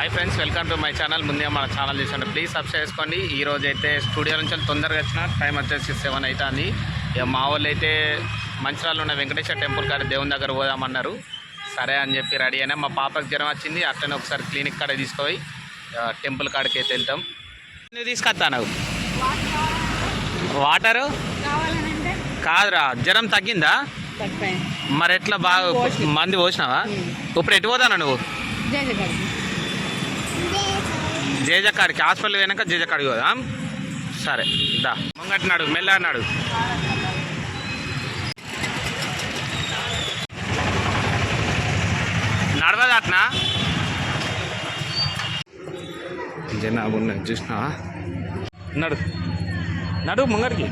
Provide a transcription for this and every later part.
Hi friends welcome to my channel ముందే మన channel చూసండి please subscribe చేసుకోండి. ఈ రోజు అయితే స్టూడియో నుంచి తొందరగా వచ్చిన టైం వచ్చేసి సెవెన్ అవుతుంది ఇక మా వాళ్ళు అయితే మంచిరాళ్ళు ఉన్న వెంకటేశ్వర టెంపుల్ కాడ దేవుని దగ్గర పోదామన్నారు. సరే అని చెప్పి రెడీ అయినా. మా పాపకి జ్వరం వచ్చింది. అట్లనే ఒకసారి క్లినిక్ కాడ తీసుకుపోయి టెంపుల్ కాడికి అయితే వెళ్తాం. నువ్వు తీసుకొస్తా నువ్వు వాటరు కాదురా జ్వరం తగ్గిందా? మరి ఎట్లా బాగా మంది పోసినావా? ఇప్పుడు ఎటు పోతానా నువ్వు? జేజకాడికి హాస్పిటల్ పోయినాక జేజకాడికి పోదాం. సరే దా. ముంగట్నాడు మెల్ల అన్నాడు నడవదాట్నా జనాభా ఉన్నది చూసినావా? నడు. నడు ముంగడికి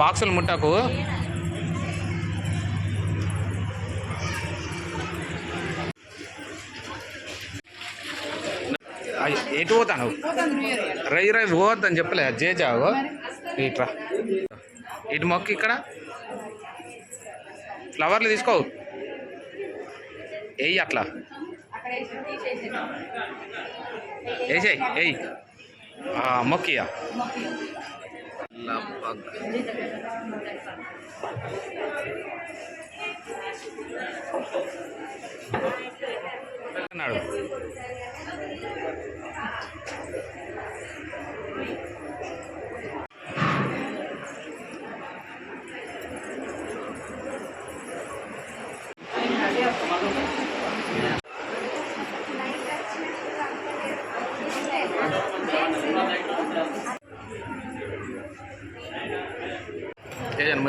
బాక్సులు ముట్టకు. ఎటు పోతాను రై రై పోవద్దని చెప్పలే జేజావు ఇట్రా. ఇటు మొక్క ఇక్కడ. ఫ్లవర్లు తీసుకో. వేయి అట్లా. వేసేయి వేయి మొక్కియా అన్నాడు. ఏదైనా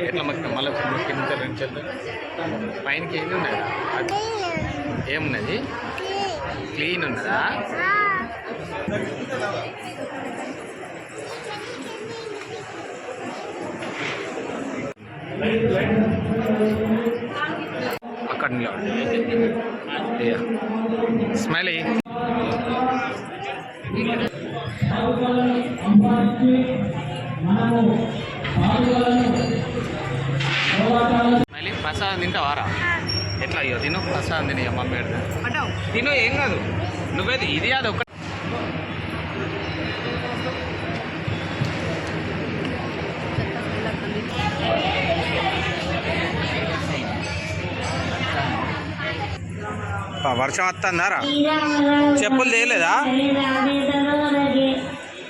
ఎట్లా మొక్కినా మళ్ళీ మొక్కి రెండు చేద్దాం పైనకి ఏమి ఉన్నాయి? ఏమున్నది? క్లీన్ ఉన్నదా? అక్కడ స్మైల్. మళ్ళీ ప్రసాదం తింటావారా ఎట్లా అయ్యో? తిను. ప్రసాదం తిని మమ్మీ పెడతా. అడ్డావు తిను ఏం కాదు. నువ్వేది? ఇది అది ఒక్క పా, వర్షం వస్తుందారా చెప్పులు తేయలేదా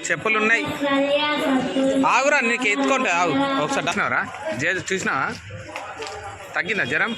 చెప్పులు ఉన్నాయి. ఆగురా నీకు ఎత్తుకుంటా. ఆగు. ఒకసారి చూసినావరా జే చూసినావా? తగ్గిందా జ్వరం?